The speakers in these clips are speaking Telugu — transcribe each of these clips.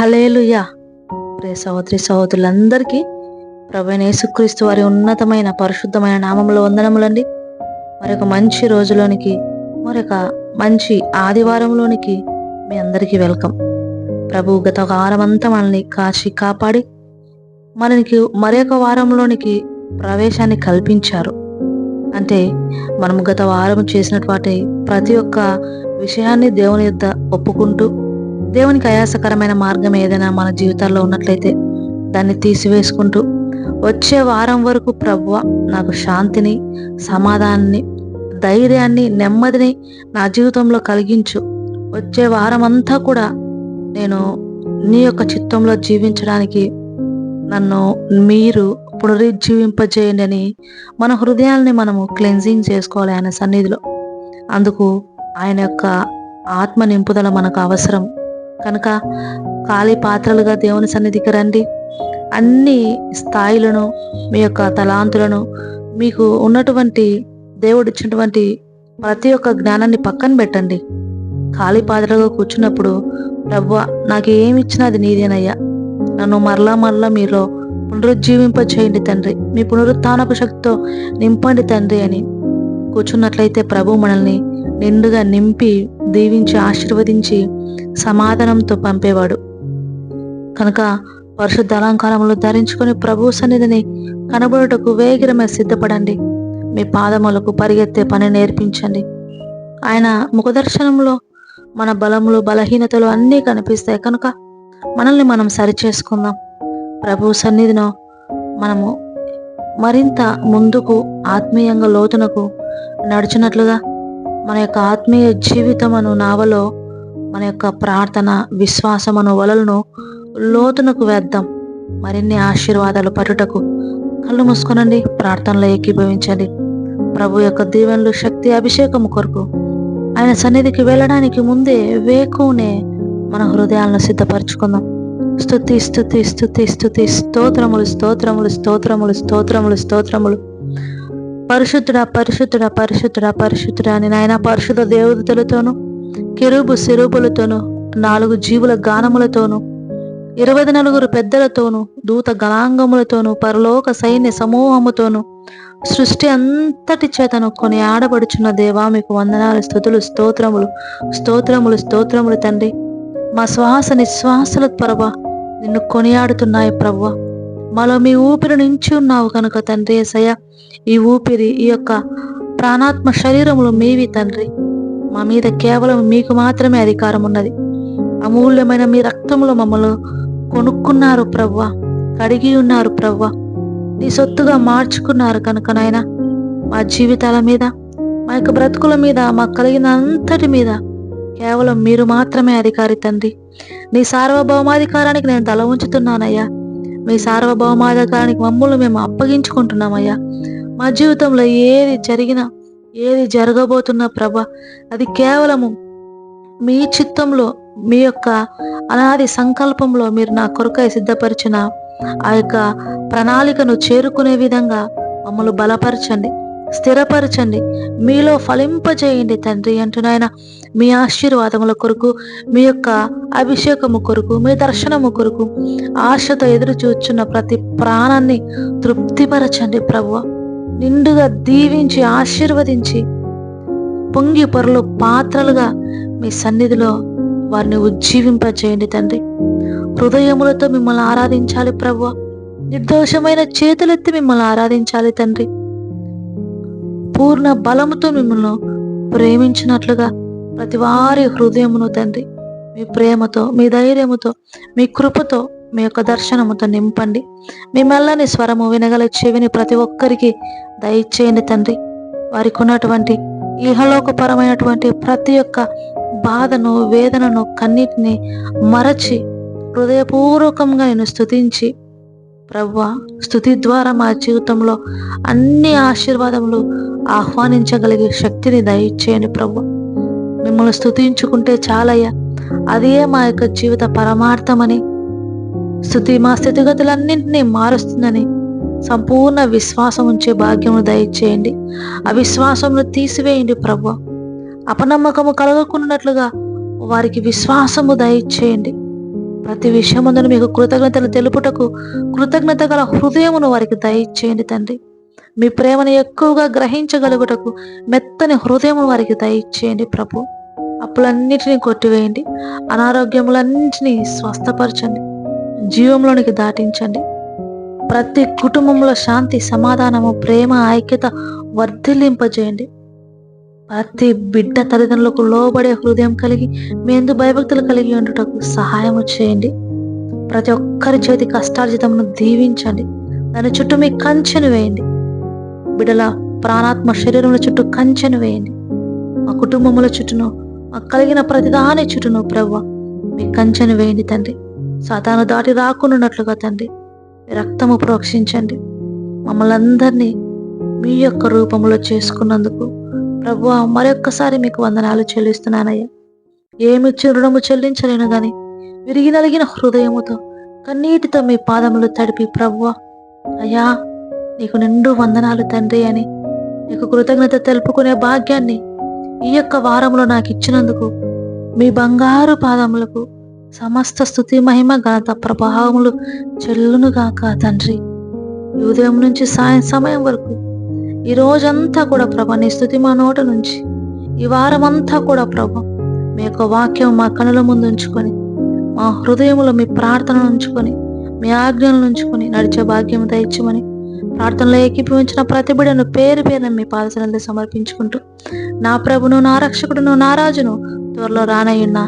హలేలుయా ప్రియ సహోదరి సహోదరులందరికీ ప్రభైన యేసుక్రీస్తు వారి ఉన్నతమైన పరిశుద్ధమైన నామంలో వందనములండి. మరొక మంచి రోజులోనికి మరొక మంచి ఆదివారంలోనికి మీ అందరికీ వెల్కమ్. ప్రభు గత వారం అంతా మనల్ని కాచి కాపాడి మనకి మరొక వారంలోనికి ప్రవేశాన్ని కల్పించారు. అంటే మనం గత వారం చేసినటువంటి ప్రతి ఒక్క విషయాన్ని దేవుని యొద్ద ఒప్పుకుంటూ దేవునికి ఆయాసకరమైన మార్గం ఏదైనా మన జీవితాల్లో ఉన్నట్లయితే దాన్ని తీసివేసుకుంటూ వచ్చే వారం వరకు ప్రభువ నాకు శాంతిని సమాధానాన్ని ధైర్యాన్ని నెమ్మదిని నా జీవితంలో కలిగించు. వచ్చే వారం అంతా కూడా నేను నీ యొక్క చిత్తంలో జీవించడానికి నన్ను మీరు పునరుజ్జీవింపజేయండి అని మన హృదయాల్ని మనము క్లెన్జింగ్ చేసుకోవాలి ఆయన సన్నిధిలో. అందుకు ఆయన యొక్క ఆత్మ నింపుదల మనకు అవసరం. కనుక ఖాళీ పాత్రలుగా దేవుని సన్నిధికి రండి. అన్ని స్థాయిలను మీ యొక్క తలాంతులను మీకు ఉన్నటువంటి దేవుడు ఇచ్చినటువంటి ప్రతి ఒక్క జ్ఞానాన్ని పక్కన పెట్టండి. ఖాళీ పాత్రలుగా కూర్చున్నప్పుడు ప్రభు నాకు ఏమి ఇచ్చినా అది నీదేనయ్యా నన్ను మరలా మరలా మీలో పునరుజ్జీవింప చేయండి తండ్రి. మీ పునరుత్నపు శక్తితో నింపండి తండ్రి అని కూర్చున్నట్లయితే ప్రభు మనల్ని నిండుగా నింపి దీవించి ఆశీర్వదించి సమాధానంతో పంపేవాడు. కనుక పరిశుద్ధ అలంకారములు ధరించుకొని ప్రభు సన్నిధిని కనబడుటకు వేగిరమే సిద్ధపడండి. మీ పాదములకు పరిగెత్తే పని నేర్పించండి. ఆయన ముఖదర్శనంలో మన బలములు బలహీనతలు అన్నీ కనిపిస్తాయి. కనుక మనల్ని మనం సరిచేసుకుందాం. ప్రభు సన్నిధిలో మనము మరింత ముందుకు ఆత్మీయంగా లోతునకు నడిచినట్లుగా. మన యొక్క ఆత్మీయ జీవితమును నావలో మన యొక్క ప్రార్థన విశ్వాసమును వలలను లోతునకు వేద్దాం. మరిన్ని ఆశీర్వాదాలు పట్టుటకు కళ్ళు మూసుకొనండి ప్రార్థనలో ఏకీభవించండి. ప్రభు యొక్క దీవెనలు శక్తి అభిషేకము కొరకు ఆయన సన్నిధికి వెళ్ళడానికి ముందే వేకునే మన హృదయాలను సిద్ధపరచుకుందాం. స్థుతి స్థుతి స్థుతి స్థుతి స్తోత్రములు స్తోత్రములు స్తోత్రములు స్తోత్రములు స్తోత్రములు. పరిశుద్ధుడా పరిశుద్ధుడా పరిశుద్ధుడా పరిశుద్ధుడా అని నాయన పరిశుద్ధ దేవతలతోనూ కిరుబు సిరుబులతోనూ నాలుగు జీవుల గానములతోనూ ఇరవై నలుగురు పెద్దలతోనూ దూత గణాంగములతోనూ పరలోక సైన్య సమూహముతోనూ సృష్టి అంతటి చేతను కొని ఆడబడుచున్న దేవా మీకు వందనాలు స్థుతులు స్తోత్రములు స్తోత్రములు స్తోత్రములు తండ్రి. మా శ్వాస నిశ్వాసల ప్రభ నిన్ను కొనియాడుతున్నాయి ప్రభా మాలో మీ ఊపిరి నుంచి ఉన్నావు కనుక తండ్రి ఏసయ్య. ఈ ఊపిరి ఈ యొక్క ప్రాణాత్మ శరీరములు మీవి తండ్రి. మా మీద కేవలం మీకు మాత్రమే అధికారం ఉన్నది. అమూల్యమైన మీ రక్తములు మమ్మల్ని కొనుక్కున్నారు ప్రవ్వ. కడిగి ఉన్నారు ప్రవ్వ. నీ సొత్తుగా మార్చుకున్నారు కనుక నాయన. మా జీవితాల మీద మా యొక్క బ్రతుకుల మీద మాకు కలిగిన అంతటి మీద కేవలం మీరు మాత్రమే అధికారి తండ్రి. నీ సార్వభౌమాధికారానికి నేను తల ఉంచుతున్నానయ్యా. మీ సార్వభౌమాధికారానికి మమ్మల్ని మేము అప్పగించుకుంటున్నామయ్యా. మా జీవితంలో ఏది జరిగినా ఏది జరగబోతున్నా ప్రభ అది కేవలము మీ చిత్తంలో మీ యొక్క అనాది సంకల్పంలో మీరు నా కొరకై సిద్ధపరిచిన ఆ యొక్క ప్రణాళికను చేరుకునే విధంగా మమ్మల్ని బలపరచండి. స్థిరపరచండి. మీలో ఫలింపజేయండి తండ్రి అంటున్నాయన మీ ఆశీర్వాదముల కొరకు మీ యొక్క అభిషేకము కొరకు మీ దర్శనము కొరకు ఆశతో ఎదురు చూచున్న ప్రతి ప్రాణాన్ని తృప్తిపరచండి ప్రభు నిండుగా దీవించి ఆశీర్వదించి పొంగి పొరలు పాత్రలుగా మీ సన్నిధిలో వారిని ఉజ్జీవింపజేయండి తండ్రి. హృదయములతో మిమ్మల్ని ఆరాధించాలి ప్రభు నిర్దోషమైన చేతులెత్తి మిమ్మల్ని ఆరాధించాలి తండ్రి. పూర్ణ బలముతో మిమ్మల్ని ప్రేమించినట్లుగా ప్రతి వారి హృదయమును తండ్రి మీ ప్రేమతో మీ ధైర్యముతో మీ కృపతో మీ యొక్క దర్శనముతో నింపండి. మీ మెల్లని స్వరము వినగల చెవిని ప్రతి ఒక్కరికి దయచేయండి తండ్రి. వారికి ఉన్నటువంటి ఇహలోకపరమైనటువంటి ప్రతి ఒక్క బాధను వేదనను కన్నిటిని మరచి హృదయపూర్వకంగా నేను స్తుతించి ప్రవ్వ స్థుతి ద్వారా మా జీవితంలో అన్ని ఆశీర్వాదములు ఆహ్వానించగలిగే శక్తిని దయచేయండి ప్రభు మిమ్మల్ని స్థుతించుకుంటే చాలయ్యా. అదే మా యొక్క జీవిత పరమార్థమని. స్థుతి మా స్థితిగతులన్నింటినీ మారుస్తుందని సంపూర్ణ విశ్వాసం ఉంచే భాగ్యము దయచేయండి. అవిశ్వాసమును తీసివేయండి ప్రభు అపనమ్మకము కలగకున్నట్లుగా వారికి విశ్వాసము దయచేయండి. ప్రతి విషయమందును మీకు కృతజ్ఞతలు తెలుపుటకు కృతజ్ఞత గల హృదయమును వారికి దయచేయండి తండ్రి. మీ ప్రేమను ఎక్కువగా గ్రహించగలుగుటకు మెత్తని హృదయము వారికి దయచేయండి ప్రభు. అప్పులన్నిటినీ కొట్టివేయండి అనారోగ్యములన్నింటినీ స్వస్థపరచండి జీవంలోనికి దాటించండి. ప్రతి కుటుంబంలో శాంతి సమాధానము ప్రేమ ఐక్యత వర్ధిల్లింపజేయండి. ప్రతి బిడ్డ తల్లిదండ్రులకు లోబడే హృదయం కలిగి మీ ఎందు భయభక్తులు కలిగి ఉండుటకు సహాయం చేయండి. ప్రతి ఒక్కరి చేతి కష్టార్జితమును దీవించండి. దాని చుట్టూ మీ కంచెను వేయండి. బిడల ప్రాణాత్మ శరీరముల చుట్టూ కంచెను వేయండి. మా కుటుంబముల చుట్టూను మాకు కలిగిన ప్రతిదాని చుట్టూను ప్రవ్వ మీ కంచెను వేయండి తండ్రి. సాతాను దాటి రాకుండాన్నట్లుగా తండ్రి మీ రక్తము ప్రోక్షించండి. మమ్మల్ని అందరినీ మీ యొక్క రూపంలో చేసుకున్నందుకు ప్రభు మరొక్కసారి మీకు వందనాలు చెల్లిస్తున్నానయ్యా. ఏమి రుణము చెల్లించలేను గాని విరిగి నలిగిన హృదయముతో కన్నీటితో మీ పాదములు తడిపి ప్రభువ అయ్యా నీకు నిండు వందనాలు తండ్రి అని నీకు కృతజ్ఞత తెలుపుకునే భాగ్యాన్ని ఈ యొక్క వారంలో నాకు ఇచ్చినందుకు మీ బంగారు పాదములకు సమస్త స్థుతి మహిమ ఘనత ప్రభావములు చెల్లునుగాక తండ్రి. ఈ ఉదయం నుంచి సాయం సమయం వరకు ఈ రోజంతా కూడా ప్రభ నీ స్థుతి మా నోట నుంచి. ఈ వారం అంతా కూడా ప్రభ మీ యొక్క వాక్యం మా కనుల ముందు ఉంచుకొని మా హృదయంలో మీ ప్రార్థన ఉంచుకొని మీ ఆజ్ఞలను ఉంచుకొని నడిచే భాగ్యం దయచమని ప్రార్థనలో ఏకీభవించిన ప్రతి బిడను పేరు పేరున మీ పాదశనంలో సమర్పించుకుంటూ నా ప్రభును నా రక్షకుడును నా రాజును త్వరలో రానయ్యున్నా.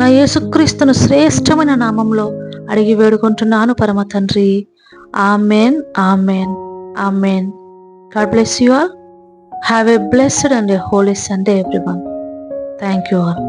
నా యేసుక్రీస్తును శ్రేష్టమైన నామంలో అడిగి వేడుకుంటున్నాను పరమ తండ్రి. Amen amen amen. God bless you all. Have a blessed and a holy Sunday, everyone. Thank you all.